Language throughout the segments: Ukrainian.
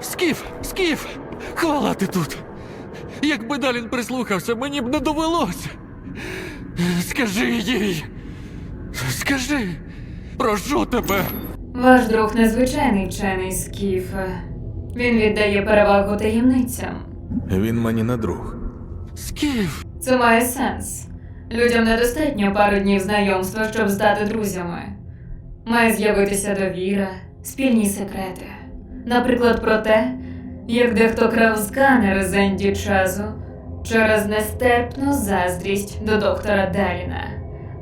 Скіф, скіф! Хвала ти тут! Якби Далін прислухався, мені б не довелося. Скажи їй. Скажи, прошу тебе. Ваш друг незвичайний вчений Скіфе. Він віддає перевагу таємницям. Він мені не друг. Скіф. Це має сенс. Людям недостатньо пару днів знайомства, щоб стати друзями. Має з'явитися довіра, спільні секрети. Наприклад, про те, як дехто крав сканер з Енді Чазу через нестерпну заздрість до доктора Даліна.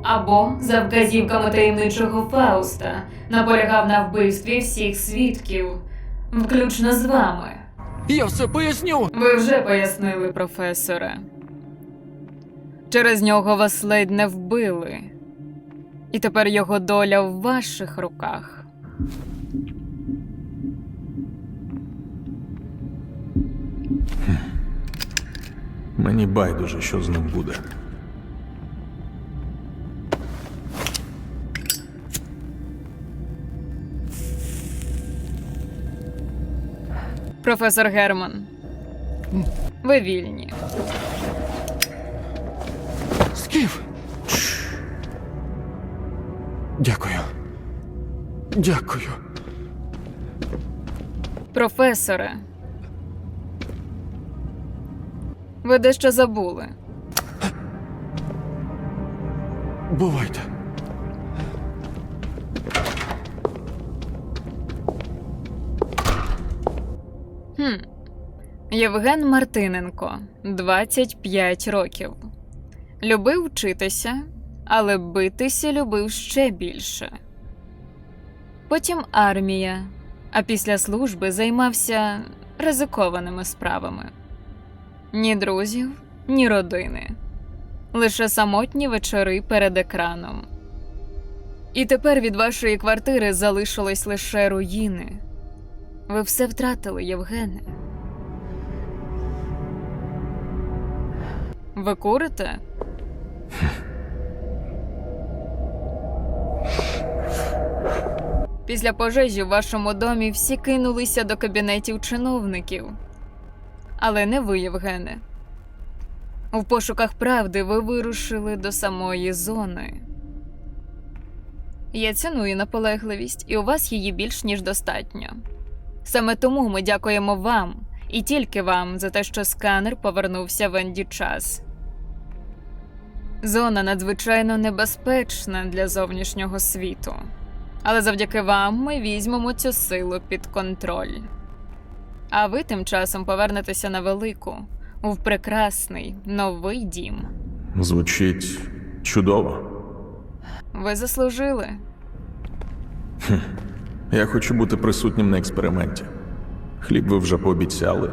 Або за вказівками таємничого Фауста наполягав на вбивстві всіх свідків, включно з вами. Я все поясню. Ви вже пояснили, професоре. Через нього вас ледь не вбили. І тепер його доля в ваших руках. Мені байдуже, що з ним буде. Професор Герман. Ви вільні. Скіф. Дякую. Дякую. Професоре. Ви дещо забули. Бувайте. Хм. Євген Мартиненко, 25 років. Любив вчитися, але битися любив ще більше. Потім армія, а після служби займався ризикованими справами. Ні друзів, ні родини. Лише самотні вечори перед екраном. І тепер від вашої квартири залишились лише руїни. Ви все втратили, Євгене. Ви курите? Після пожежі в вашому домі всі кинулися до кабінетів чиновників. Але не ви, Євгене. У пошуках правди ви вирушили до самої зони. Я ціную наполегливість, і у вас її більш ніж достатньо. Саме тому ми дякуємо вам і тільки вам за те, що сканер повернувся в Енді час. Зона надзвичайно небезпечна для зовнішнього світу, але завдяки вам ми візьмемо цю силу під контроль. А ви тим часом повернетеся на велику, в прекрасний новий дім. Звучить чудово. Ви заслужили. Я хочу бути присутнім на експерименті. Хліб ви вже пообіцяли.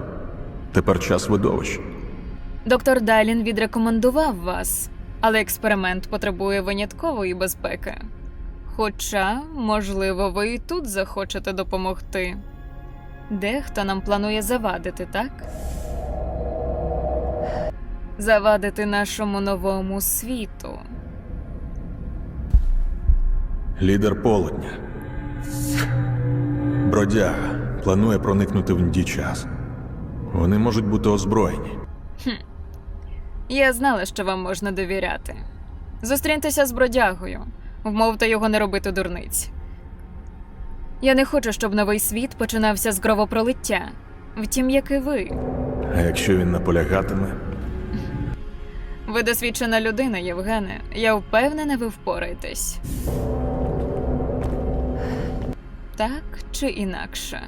Тепер час видовищ. Доктор Далін відрекомендував вас, але експеримент потребує виняткової безпеки. Хоча, можливо, ви і тут захочете допомогти. Дехто нам планує завадити, так? Завадити нашому новому світу. Лідер полудня. Бродяга планує проникнути в ді час. Вони можуть бути озброєні. Я знала, що вам можна довіряти. Зустріньтеся з бродягою, вмовте його не робити дурниць. Я не хочу, щоб новий світ починався з кровопролиття. Втім, як і ви. А якщо він наполягатиме, Ви досвідчена людина, Євгене. Я впевнена, ви впораєтесь. Так чи інакше.